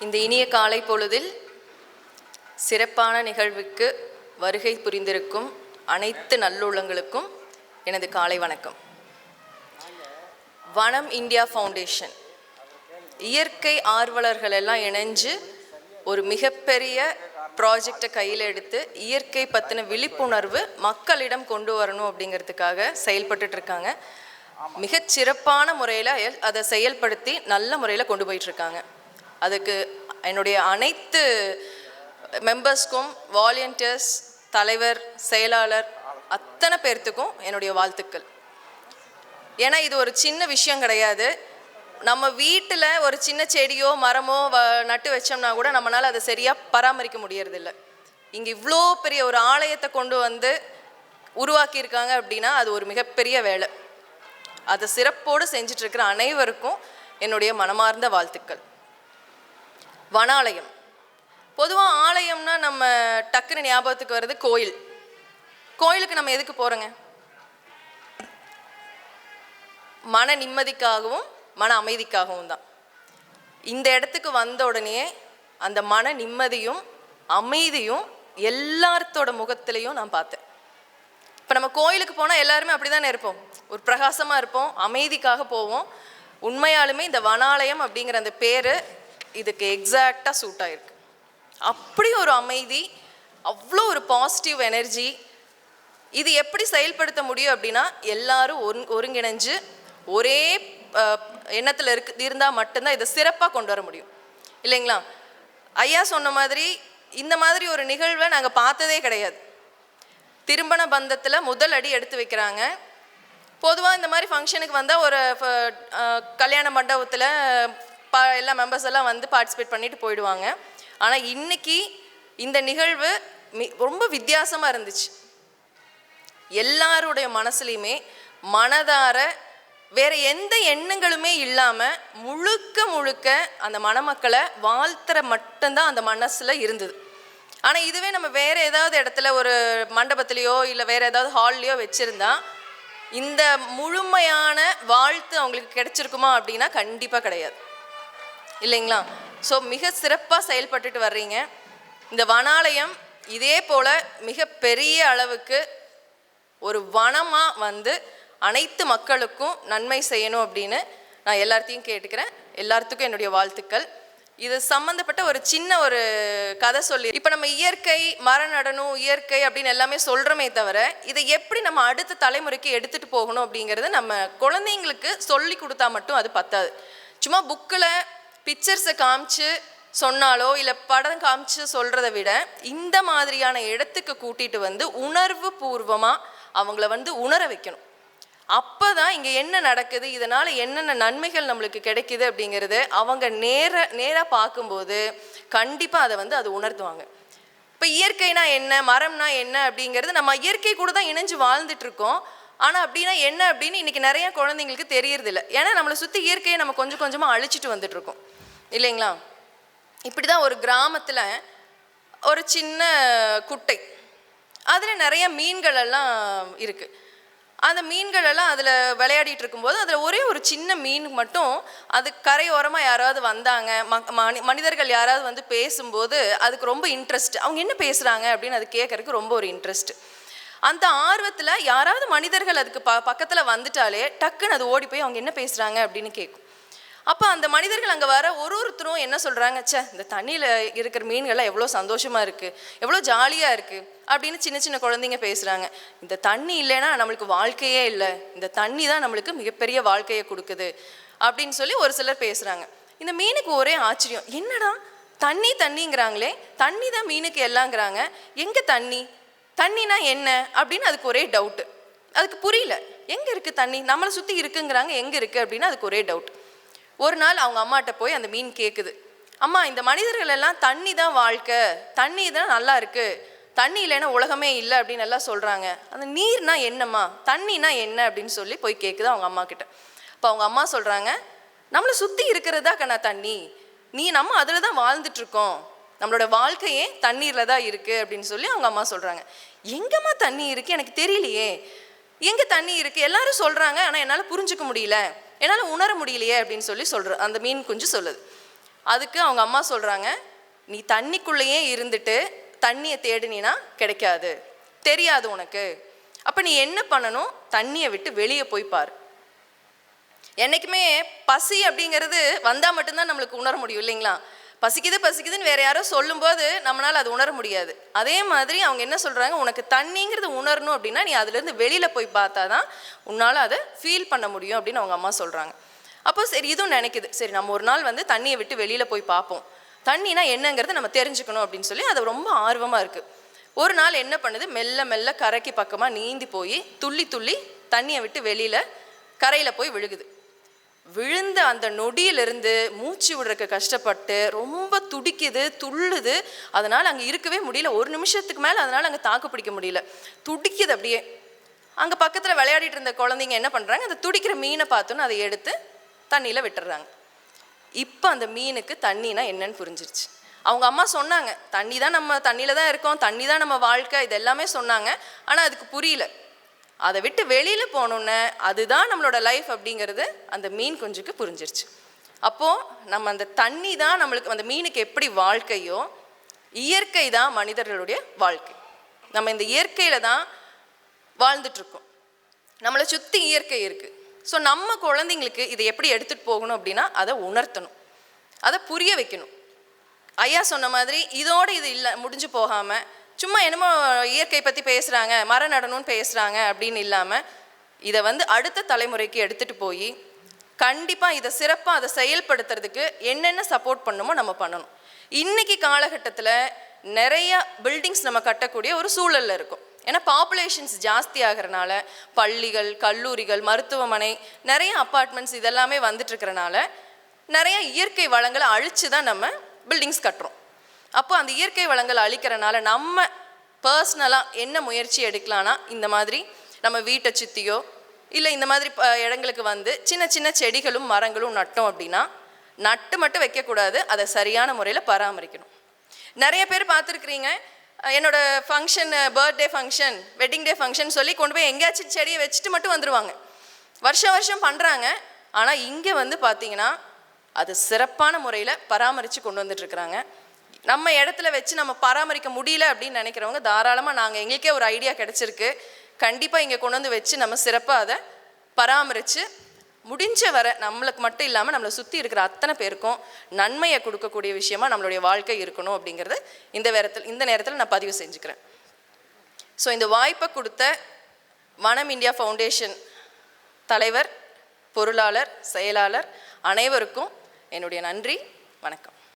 இந்த இனிய காலை பொழுதில் சிறப்பான நிகழ்வுக்கு வருகை புரிந்திருக்கும் அனைத்து நல்லுள்ளங்களுக்கும் எனது காலை வணக்கம். வனம் இந்தியா ஃபவுண்டேஷன். இயற்கை ஆர்வலர்கள் எல்லாம் இணைஞ்சு ஒரு மிகப்பெரிய ப்ராஜெக்டை கையில் எடுத்து இயற்கை பற்றின விழிப்புணர்வு மக்களிடம் கொண்டு வரணும் அப்படிங்கிறதுக்காக செயல்பட்டுட்டு இருக்காங்க மிகச் சிறப்பான முறையில் அதை செயல்படுத்தி நல்ல முறையில் கொண்டு போயிட்டுருக்காங்க அதுக்கு என்னுடைய அனைத்து மெம்பர்ஸ்க்கும் வாலண்டியர்ஸ் தலைவர் செயலாளர் அத்தனை பேர்த்துக்கும் என்னுடைய வாழ்த்துக்கள். ஏன்னா இது ஒரு சின்ன விஷயம் கிடையாது. நம்ம வீட்டில் ஒரு சின்ன செடியோ மரமோ வ நட்டு வச்சோம்னா கூட நம்மளால் அதை சரியாக பராமரிக்க முடியறதில்ல. இங்கே இவ்வளோ பெரிய ஒரு ஆலயத்தை கொண்டு வந்து உருவாக்கியிருக்காங்க அப்படின்னா அது ஒரு மிகப்பெரிய வேலை. அதை சிறப்போடு செஞ்சிட்ருக்கிற அனைவருக்கும் என்னுடைய மனமார்ந்த வாழ்த்துக்கள். வனாலயம். பொதுவாக ஆலயம்னா நம்ம டக்குன்னு ஞாபகத்துக்கு வர்றது கோயில். கோயிலுக்கு நம்ம எதுக்கு போகிறோங்க மன நிம்மதிக்காகவும் மன அமைதிக்காகவும் தான். இந்த இடத்துக்கு வந்த உடனே அந்த மன நிம்மதியும் அமைதியும் எல்லாத்தோட முகத்திலையும் நான் பார்த்தேன். இப்போ நம்ம கோயிலுக்கு போனால் எல்லாருமே அப்படி தானே இருப்போம். ஒரு பிரகாசமாக இருப்போம் அமைதிக்காக போவோம். உண்மையாலுமே இந்த வனாலயம் அப்படிங்கிற அந்த பேர் இதுக்கு எக்ஸாக்டாக சூட் ஆயிருக்கு. அப்படி ஒரு அமைதி அவ்வளோ ஒரு பாசிட்டிவ் எனர்ஜி இது எப்படி செயல்படுத்த முடியும் அப்படின்னா எல்லாரும் ஒரு ஒருங்கிணைஞ்சு ஒரே எண்ணத்தில் இருக்கு இருந்தால் மட்டும்தான் இதை சிறப்பாக கொண்டு வர முடியும். இல்லைங்களா? ஐயா சொன்ன மாதிரி இந்த மாதிரி ஒரு நிகழ்வை நாங்கள் பார்த்ததே கிடையாது. திருமண பந்தத்தில் முதல் அடி எடுத்து வைக்கிறாங்க. பொதுவாக இந்த மாதிரி ஃபங்க்ஷனுக்கு வந்தால் ஒரு கல்யாண மண்டபத்தில் பா எல்லா மெம்பர்ஸ் எல்லாம் வந்து பார்ட்டிசிபேட் பண்ணிட்டு போயிடுவாங்க. ஆனால் இன்னைக்கு இந்த நிகழ்வு மி ரொம்ப வித்தியாசமாக இருந்துச்சு. எல்லாருடைய மனசுலையுமே மனதார வேற எந்த எண்ணங்களுமே இல்லாமல் முழுக்க முழுக்க அந்த மணமக்களை வாழ்த்துற மட்டும்தான் அந்த மனசில் இருந்தது. ஆனால் இதுவே நம்ம வேற ஏதாவது இடத்துல ஒரு மண்டபத்துலேயோ இல்லை வேற ஏதாவது ஹால்லையோ வச்சுருந்தா இந்த முழுமையான வாழ்த்து அவங்களுக்கு கிடைச்சிருக்குமா அப்படின்னா கண்டிப்பாக கிடையாது. இல்லைங்களா? ஸோ மிக சிறப்பாக செயல்பட்டுட்டு வர்றீங்க. இந்த வனாலயம் இதே போல் மிக பெரிய அளவுக்கு ஒரு வனமாக வந்து அனைத்து மக்களுக்கும் நன்மை செய்யணும் அப்படின்னு நான் எல்லாத்தையும் கேட்டுக்கிறேன். எல்லாத்துக்கும் என்னுடைய வாழ்த்துக்கள். இது சம்மந்தப்பட்ட ஒரு சின்ன ஒரு கதை சொல்லி இப்போ நம்ம இயற்கை மரம் நடணும் இயற்கை அப்படின்னு எல்லாமே சொல்கிறோமே தவிர இதை எப்படி நம்ம அடுத்த தலைமுறைக்கு எடுத்துகிட்டு போகணும் அப்படிங்கிறது நம்ம குழந்தைங்களுக்கு சொல்லி கொடுத்தா மட்டும் அது பத்தாது. சும்மா புக்கில் பிக்சர்ஸை காமிச்சு சொன்னாலோ இல்லை படம் காமிச்சு சொல்கிறத விட இந்த மாதிரியான இடத்துக்கு கூட்டிகிட்டு வந்து உணர்வு பூர்வமாக அவங்கள வந்து உணர வைக்கணும். அப்போ தான் இங்கே என்ன நடக்குது இதனால் என்னென்ன நன்மைகள் நம்மளுக்கு கிடைக்குது அப்படிங்கிறது அவங்க நேர நேராக பார்க்கும்போது கண்டிப்பாக அதை வந்து அது உணர்த்துவாங்க. இப்போ இயற்கைனா என்ன மரம்னா என்ன அப்படிங்கிறது நம்ம இயற்கை கூட தான் இணைஞ்சு வாழ்ந்துட்டுருக்கோம். ஆனால் அப்படின்னா என்ன அப்படின்னு இன்றைக்கி நிறைய குழந்தைங்களுக்கு தெரியறதில்ல. ஏன்னா நம்மளை சுற்றி இயற்கையை நம்ம கொஞ்சம் கொஞ்சமாக அழிச்சிட்டு வந்துட்டுருக்கோம். இல்லைங்களா? இப்படி தான் ஒரு கிராமத்தில் ஒரு சின்ன குட்டை. அதில் நிறைய மீன்கள் எல்லாம் இருக்குது அந்த மீன்கள் எல்லாம் அதில் விளையாடிட்டு இருக்கும்போது அதில் ஒரே ஒரு சின்ன மீன் மட்டும் அது கரையோரமாக யாராவது வந்தாங்க மக்- மனி மனிதர்கள் யாராவது வந்து பேசும்போது அதுக்கு ரொம்ப இன்ட்ரெஸ்ட் அவங்க என்ன பேசுகிறாங்க அப்படின்னு அது கேட்குறதுக்கு ரொம்ப ஒரு இன்ட்ரெஸ்ட் அந்த ஆர்வத்தில் யாராவது மனிதர்கள் அதுக்கு ப பக்கத்தில் வந்துட்டாலே டக்குன்னு அது ஓடி போய் அவங்க என்ன பேசுகிறாங்க அப்படின்னு கேட்கும் அப்போ அந்த மனிதர்கள் அங்கே வர ஒரு ஒருத்தரும் என்ன சொல்கிறாங்க ச்சே இந்த தண்ணியில் இருக்கிற மீன்கள்லாம் எவ்வளோ சந்தோஷமாக இருக்குது எவ்வளோ ஜாலியாக இருக்குது அப்படின்னு சின்ன சின்ன குழந்தைங்க பேசுகிறாங்க இந்த தண்ணி இல்லைன்னா நம்மளுக்கு வாழ்க்கையே இல்லை. இந்த தண்ணி தான் நம்மளுக்கு மிகப்பெரிய வாழ்க்கையை கொடுக்குது அப்படின்னு சொல்லி ஒரு சிலர் பேசுகிறாங்க இந்த மீனுக்கு ஒரே ஆச்சரியம். என்னடா? தண்ணி தண்ணிங்கிறாங்களே தண்ணி தான் மீனுக்கு எல்லாங்கிறாங்க எங்கே தண்ணி? தண்ணினா என்ன? அப்படின்னு அதுக்கு ஒரே டவுட்டு அதுக்கு புரியல. எங்கே இருக்குது தண்ணி? நம்மளை சுற்றி இருக்குங்கிறாங்க எங்கே இருக்குது அப்படின்னு அதுக்கு ஒரே டவுட் ஒரு நாள் அவங்க அம்மாட்ட போய் அந்த மீன் கேட்குது அம்மா இந்த மனிதர்கள் எல்லாம் தண்ணி தான் வாழ்க்கை. தண்ணி தான் நல்லா இருக்கு. தண்ணி இல்லைன்னா உலகமே இல்லை அப்படின்னு எல்லாம் சொல்கிறாங்க அந்த நீர்னா என்னம்மா? தண்ணினா என்ன? அப்படின்னு சொல்லி போய் கேட்குது அவங்க அம்மா கிட்ட. இப்போ அவங்க அம்மா சொல்கிறாங்க நம்மளை சுற்றி இருக்கிறதா கண்ணா தண்ணி? நீ நம்ம அதில் தான் வாழ்ந்துட்டுருக்கோம் நம்மளோட வாழ்க்கையே தண்ணீரில் தான் இருக்குது அப்படின்னு சொல்லி அவங்க அம்மா சொல்கிறாங்க எங்கம்மா தண்ணி இருக்குது எனக்கு தெரியலையே. எங்கே தண்ணி இருக்குது எல்லாரும் சொல்கிறாங்க ஆனால் என்னால் புரிஞ்சுக்க முடியல. என்னால் உணர முடியலையே அப்படின்னு சொல்லி சொல்கிற அந்த மீன் குஞ்சு சொல்லுது. அதுக்கு அவங்க அம்மா சொல்கிறாங்க நீ தண்ணிக்குள்ளேயே இருந்துட்டு தண்ணியை தேடினா கிடைக்காது. தெரியாது உனக்கு. அப்போ நீ என்ன பண்ணணும்? தண்ணியை விட்டு வெளியே போய் பார். என்னைக்குமே பசி அப்படிங்கிறது வந்தால் மட்டும்தான் நம்மளுக்கு உணர முடியும் இல்லைங்களா? பசிக்குது பசிக்குதுன்னு வேற யாரோ சொல்லும்போது நம்மளால் அது உணர முடியாது. அதே மாதிரி அவங்க என்ன சொல்கிறாங்க உனக்கு தண்ணிங்கிறது உணரணும் அப்படின்னா நீ அதுலேருந்து வெளியில் போய் பார்த்தா தான் உன்னால் அதை ஃபீல் பண்ண முடியும் அப்படின்னு அவங்க அம்மா சொல்கிறாங்க அப்போ சரி இதுவும் நினைக்குது. சரி நம்ம ஒரு நாள் வந்து தண்ணியை விட்டு வெளியில் போய் பார்ப்போம். தண்ணினா என்னங்கிறத நம்ம தெரிஞ்சுக்கணும் அப்படின்னு சொல்லி அது ரொம்ப ஆர்வமாக இருக்குது ஒரு நாள் என்ன பண்ணுது? மெல்ல மெல்ல கரைக்கு பக்கமாக நீந்தி போய் துள்ளி துள்ளி தண்ணியை விட்டு வெளியில் கரையில் போய் விழுகுது. விழுந்த அந்த நொடியிலிருந்து மூச்சு விடுறதுக்கு கஷ்டப்பட்டு ரொம்ப துடிக்குது துள்ளுது. அதனால் அங்கே இருக்கவே முடியல. ஒரு நிமிஷத்துக்கு மேலே அதனால் அங்கே தாக்கு பிடிக்க முடியல. துடிக்குது அப்படியே. அங்கே பக்கத்தில் விளையாடிட்டு இருந்த குழந்தைங்க என்ன பண்ணுறாங்க அந்த துடிக்கிற மீனை பார்த்தோன்னு அதை எடுத்து தண்ணியில் விட்டுறாங்க இப்போ அந்த மீனுக்கு தண்ணினா என்னன்னு புரிஞ்சிருச்சு. அவங்க அம்மா சொன்னாங்க தண்ணி தான் நம்ம தண்ணியில் தான் இருக்கோம் தண்ணி தான் நம்ம வாழ்க்கை இது எல்லாமே சொன்னாங்க. ஆனால் அதுக்கு புரியல. அதை விட்டு வெளியில் போனோன்னே அதுதான் நம்மளோட லைஃப் அப்படிங்கிறது. அந்த மீன் குஞ்சுக்கு புரிஞ்சிருச்சு. அப்போது நம்ம அந்த தண்ணி தான் நம்மளுக்கு அந்த மீனுக்கு எப்படி வாழ்க்கையோ இயற்கை தான் மனிதர்களுடைய வாழ்க்கை. நம்ம இந்த இயற்கையில் தான் வாழ்ந்துட்டுருக்கோம். நம்மளை சுற்றி இயற்கை இருக்குது ஸோ நம்ம குழந்தைங்களுக்கு இதை எப்படி எடுத்துகிட்டு போகணும் அப்படின்னா அதை உணர்த்தணும். அதை புரிய வைக்கணும். ஐயா சொன்ன மாதிரி இதோடு இது இல்லை முடிஞ்சு போகாமல் சும்மா என்னமோ இயற்கை பற்றி பேசுகிறாங்க மரம் நடணும்னு பேசுகிறாங்க அப்படின்னு இல்லாமல் இதை வந்து அடுத்த தலைமுறைக்கு எடுத்துகிட்டு போய் கண்டிப்பாக இதை சிறப்பாக அதை செயல்படுத்துறதுக்கு என்னென்ன சப்போர்ட் பண்ணுமோ நம்ம பண்ணணும். இன்னைக்கு காலகட்டத்தில் நிறைய பில்டிங்ஸ் நம்ம கட்டக்கூடிய ஒரு சூழலில் இருக்கும். ஏன்னா பாப்புலேஷன்ஸ் ஜாஸ்தி ஆகிறனால பள்ளிகள் கல்லூரிகள் மருத்துவமனை நிறைய அப்பார்ட்மெண்ட்ஸ் இதெல்லாமே வந்துட்டு இருக்கறனால நிறைய இயற்கை வளங்களை அழித்து தான் நம்ம பில்டிங்ஸ் கட்டுறோம். அப்போ அந்த இயற்கை வளங்கள் அழிக்கிறனால நம்ம பர்சனலாக என்ன முயற்சி எடுக்கலான்னா இந்த மாதிரி நம்ம வீட்டை சுற்றியோ இல்லை இந்த மாதிரி ப- இடங்களுக்கு வந்து சின்ன சின்ன செடிகளும் மரங்களும் நட்டோம் அப்படின்னா நட்டு மட்டும் வைக்கக்கூடாது. அதை சரியான முறையில் பராமரிக்கணும். நிறைய பேர் பார்த்துருக்குறீங்க. என்னோட function birthday function wedding day function சொல்லி கொண்டு போய் எங்கேயாச்சும் செடியை வச்சுட்டு மட்டும் வந்துடுவாங்க வருஷம் வருஷம் பண்ணுறாங்க ஆனால் இங்கே வந்து பார்த்தீங்கன்னா அது சிறப்பான முறையில் பராமரித்து கொண்டு வந்துட்டுருக்குறாங்க நம்ம இடத்துல வச்சு நம்ம பராமரிக்க முடியல அப்படின்னு நினைக்கிறவங்க தாராளமாக நாங்கள் எங்களுக்கே ஒரு ஐடியா கிடச்சிருக்கு. கண்டிப்பாக இங்கே கொண்டு வந்து வச்சு நம்ம சிறப்பாக அதை பராமரித்து முடிஞ்ச வரை நம்மளுக்கு மட்டும் இல்லாமல் நம்மளை சுற்றி இருக்கிற அத்தனை பேருக்கும் நன்மையை கொடுக்கக்கூடிய விஷயமா நம்மளுடைய வாழ்க்கை இருக்கணும் அப்படிங்கிறது இந்த நேரத்தில் இந்த நேரத்தில் நான் பதிவு செஞ்சுக்கிறேன். ஸோ இந்த வாய்ப்பை கொடுத்த வனம் இந்தியா ஃபவுண்டேஷன் தலைவர் பொருளாளர் செயலாளர் அனைவருக்கும் என்னுடைய நன்றி வணக்கம்.